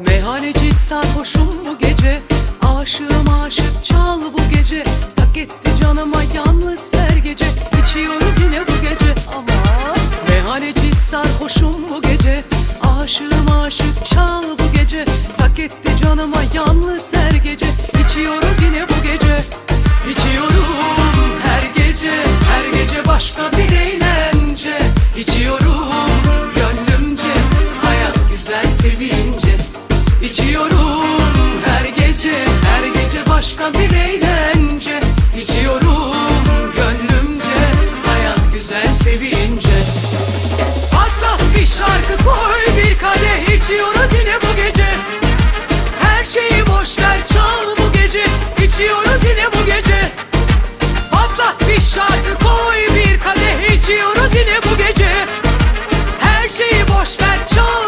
Meyhaneci sarhoşum bu gece. Aşığım aşık çal bu gece. Tak etti canıma yalnız her gece. İçiyoruz yine bu gece. Ama Meyhaneci sarhoşum bu gece. Aşığım aşık çal bu gece. Tak etti canıma yalnız her gece. İçiyoruz yine bu gece. İçiyorum her gece. Her gece başka bir eğlence. İçiyorum gönlümce. Hayat güzel başka bir gönlümce. Hayat güzel sevince. Patlat bir şarkı koy bir kadeh içiyoruz yine bu gece. Her şeyi boş ver çal bu gece. İçiyoruz yine bu gece. Patlat bir şarkı koy bir kadeh içiyoruz yine bu gece. Her şeyi boş ver çal